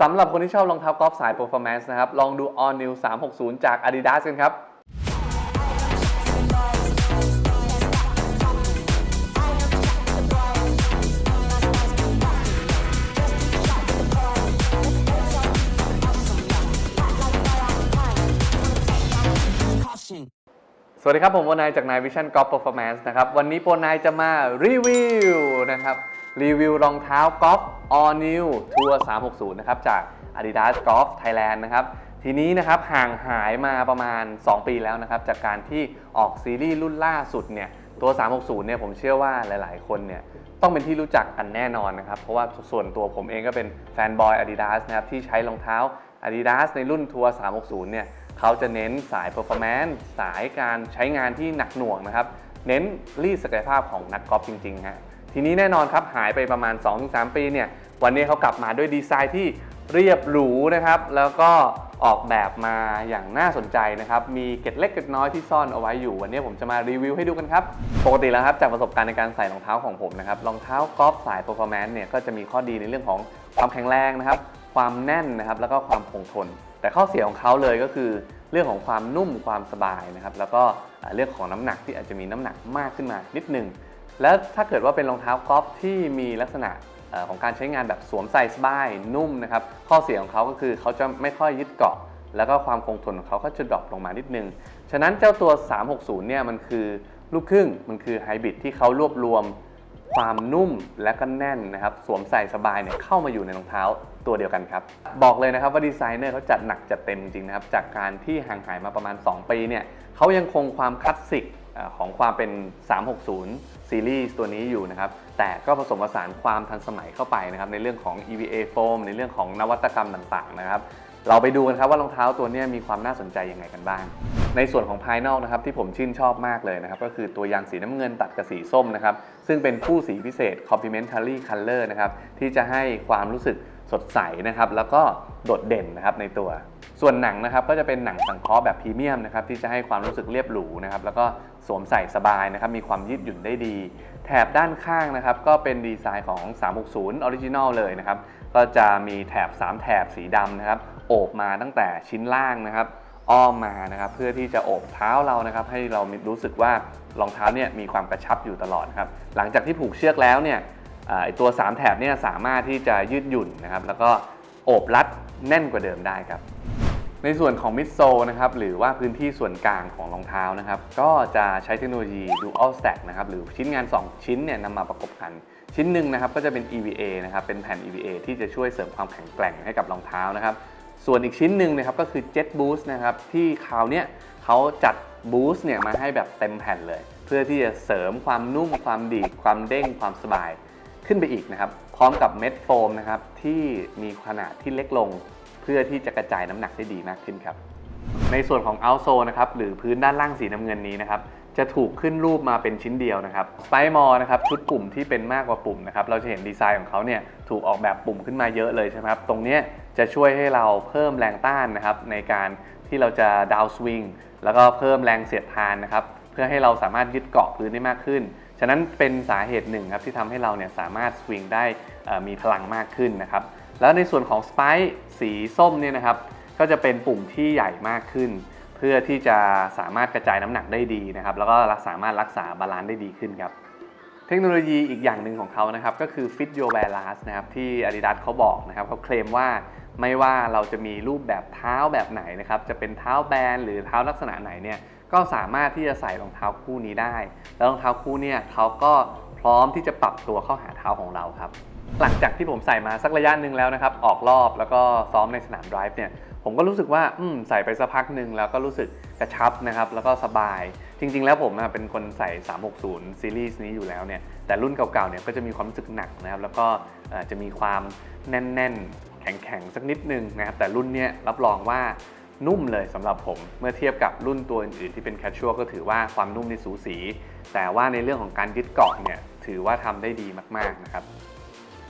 สำหรับคนที่ชอบรองเท้ากอล์ฟสาย performance นะครับ ลองดู All New 360 จาก Adidas กันครับสวัสดีครับ ผมโปนายจากนายวิชั่นกอล์ฟ performance นะครับ วันนี้โปนายจะมารีวิวนะครับ รีวิวรองเท้ากอล์ฟ All New Tour 360 นะครับ จาก Adidas Golf Thailand นะครับ ทีนี้นะครับห่างหายมาประมาณ 2 ปีแล้วนะครับ จากการที่ออกซีรีส์รุ่นล่าสุดเนี่ยตัว 360 เนี่ยผมเชื่อว่าหลาย ๆ คนเนี่ยต้องเป็นที่รู้จักกันแน่นอนนะครับ เพราะว่าส่วนตัวผมเองก็เป็นแฟนบอย Adidas นะครับ ที่ใช้รองเท้า Adidas ในรุ่นทัวร์ 360 เนี่ยเขาจะเน้นสาย performance สายการใช้งานที่หนักหน่วงนะครับ เน้นรีดศักยภาพของนักกอล์ฟจริง ๆ ฮะ ทีนี้แน่นอนครับหายไปประมาณ 2-3 ปีเนี่ยวันนี้เขากลับมาด้วยดีไซน์ที่เรียบหรูนะครับ แล้วก็ออกแบบมาอย่างน่าสนใจนะครับ มีเกร็ดเล็กเกร็ดน้อยที่ซ่อนเอาไว้อยู่ วันนี้ผมจะมารีวิวให้ดูกันครับ ปกติแล้วครับจากประสบการณ์ในการใส่รองเท้าของผมนะครับ รองเท้ากอล์ฟสาย performance เนี่ยก็จะมีข้อดีในเรื่องของความแข็งแรงนะครับ ความแน่นนะครับ แล้วก็ความคงทน แต่ข้อเสียของเขาเลยก็คือเรื่องของความนุ่มความสบายนะครับ แล้วก็เรื่องของน้ำหนักที่อาจจะมีน้ำหนักมากขึ้นมานิดนึง แล้วถ้าเกิดว่าเป็นรองเท้ากอล์ฟที่มีลักษณะของการใช้งานแบบสวมใส่สบายนุ่มนะครับ ข้อเสียของเขาก็คือเขาจะไม่ค่อยยึดเกาะ แล้วก็ความคงทนของเขาก็จะดรอปลงมานิดนึง ฉะนั้นเจ้าตัว 360 เนี่ยมันคือลูกครึ่ง มันคือไฮบริดที่เขารวบรวมความนุ่มและก็แน่นนะครับ สวมใส่สบายเนี่ยเข้ามาอยู่ในรองเท้าตัวเดียวกันครับ บอกเลยนะครับว่าดีไซเนอร์เขาจัดหนักจัดเต็มจริงนะครับ จากการที่ห่างหายมาประมาณ 2 ปีเนี่ยเขายังคงความคลาสสิก ของความเป็น 360 ซีรีส์ตัวนี้อยู่นะครับ แต่ก็ผสมผสานความทันสมัยเข้าไปนะครับ ในเรื่องของ EVA foam ในเรื่องของนวัตกรรมต่างๆนะครับ เราไปดูกันครับว่ารองเท้าตัวนี้มีความน่าสนใจยังไงกันบ้าง ในส่วนของภายนอกนะครับที่ผมชื่นชอบมากเลยนะครับ ก็คือตัวยางสีน้ำเงินตัดกับสีส้มนะครับ ซึ่งเป็นคู่สีพิเศษ complementary color นะครับที่จะให้ความรู้สึกสดใสนะครับ แล้วก็โดดเด่นนะครับในตัว ส่วนหนังนะครับก็จะเป็นหนังสังเคราะห์แบบพรีเมียมนะครับที่จะให้ความรู้สึกเรียบหรูนะครับแล้วก็สวมใส่สบายนะครับมีความยืดหยุ่นได้ดี แถบด้านข้างนะครับก็เป็นดีไซน์ของ 360 Original เลยนะครับก็จะมีแถบ 3 แถบสีดำนะครับโอบมาตั้งแต่ชิ้นล่างนะครับอ้อมมานะครับเพื่อที่จะโอบเท้าเรานะครับให้เรารู้สึกว่ารองเท้าเนี่ยมีความกระชับอยู่ตลอดครับหลังจากที่ผูกเชือกแล้วเนี่ยไอตัว 3 แถบเนี่ยสามารถที่จะยืดหยุ่นนะครับแล้วก็โอบรัดแน่นกว่าเดิมได้ครับ ในส่วนของมิดโซนะครับหรือว่าพื้นที่ส่วนกลางของรองเท้านะครับก็จะใช้เทคโนโลยี Dual Stack นะครับหรือชิ้นงาน 2 ชิ้นเนี่ยนำมาประกบกัน ชิ้นหนึ่งนะครับก็จะเป็น EVA นะครับเป็นแผ่น EVA ที่จะช่วยเสริมความแข็งแกร่งให้กับรองเท้านะครับส่วนอีกชิ้นหนึ่งนะครับก็คือ Jet Boost นะครับที่คราวเนี้ยเขาจัด Boost เนี่ยมาให้แบบเต็มแผ่นเลย เพื่อที่จะเสริมความนุ่มความดีดความเด้งความสบายขึ้นไปอีกนะครับพร้อมกับเม็ดโฟมนะครับที่มีขนาดที่เล็กลง พื่อที่จะกระจายน้ำหนักได้ดีมากขึ้นครับ ในส่วนของ o u t s o l นะครับหรือพื้นด้านล่างสีน้ำเงินนี้นะครับจะถูกขึ้นรูปมาเป็นชิ้นเดียวนะครับ s p y m o r e นะครับชุดปุ่มที่เป็นมากกว่าปุ่มนะครับเราจะเห็นดีไซน์ของเขาเนี่ยถูกออกแบบปุ่มขึ้นมาเยอะเลยใช่ไหมครับตรงนี้จะช่วยให้เราเพิ่มแรงต้านนะครับในการที่เราจะดาวสวิงแล้วก็เพิ่มแรงเสียดทานนะครับเพื่อให้เราสามารถยึดเกาะพื้นได้มากขึ้น ฉะนั้นเป็นสาเหตุหนึ่งครับที่ทำให้เราเนี่ยสามารถสวิงได้มีพลังมากขึ้นนะครับ แล้วในส่วนของสไปค์สีส้มเนี่ยนะครับก็จะเป็นปุ่มที่ใหญ่มากขึ้น เพื่อที่จะสามารถกระจายน้ำหนักได้ดีนะครับแล้วก็สามารถรักษาบาลานซ์ได้ดีขึ้นครับเทคโนโลยีอีกอย่างหนึ่งของเขานะครับก็คือ Fit Your Wear Last นะครับที่ Adidas เขาบอกนะครับเขาเคลมว่าไม่ว่าเราจะมีรูปแบบเท้าแบบไหนนะครับจะเป็นเท้าแบนหรือเท้าลักษณะไหนเนี่ยก็สามารถที่จะใส่รองเท้าคู่นี้ได้ แล้วรองเท้าคู่เนี่ยเขาก็พร้อมที่จะปรับตัวเข้าหาเท้าของเราครับ หลังจากที่ผมใส่มาสักระยะหนึ่งแล้วนะครับ ออกรอบแล้วก็ซ้อมในสนามไดรฟ์เนี่ย ผมก็รู้สึกว่าอืมใส่ไปสักพักหนึ่งแล้วก็รู้สึกกระชับนะครับ แล้วก็สบาย จริง ๆ แล้วผมอะเป็นคนใส่ 360 ซีรีส์นี้อยู่แล้วเนี่ย แต่รุ่นเก่าๆ เนี่ยก็จะมีความรู้สึกหนักนะครับ แล้วก็จะมีความแน่นๆ แข็งๆ สักนิดนึงนะครับ แต่รุ่นเนี้ยรับรองว่านุ่มเลยสำหรับผมเมื่อเทียบกับรุ่นตัวอื่นๆที่เป็นแคชชัวก็ถือว่าความนุ่มในสูสี แต่ว่าในเรื่องของการยึดเกาะเนี่ยถือว่าทำได้ดีมากๆนะครับ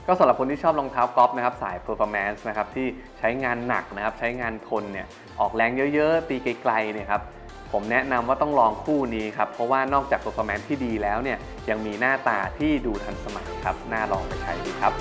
ก็สำหรับคนที่ชอบรองเท้ากอล์ฟนะครับสายเพอร์ฟอร์แมนส์นะครับที่ใช้งานหนักนะครับใช้งานทนเนี่ยออกแรงเยอะๆ ตีไกลๆเนี่ยครับผมแนะนำว่าต้องลองคู่นี้ครับ เพราะว่านอกจาก performance ที่ดีแล้วเนี่ยยังมีหน้าตาที่ดูทันสมัยครับ น่าลองไปใช้ดีครับ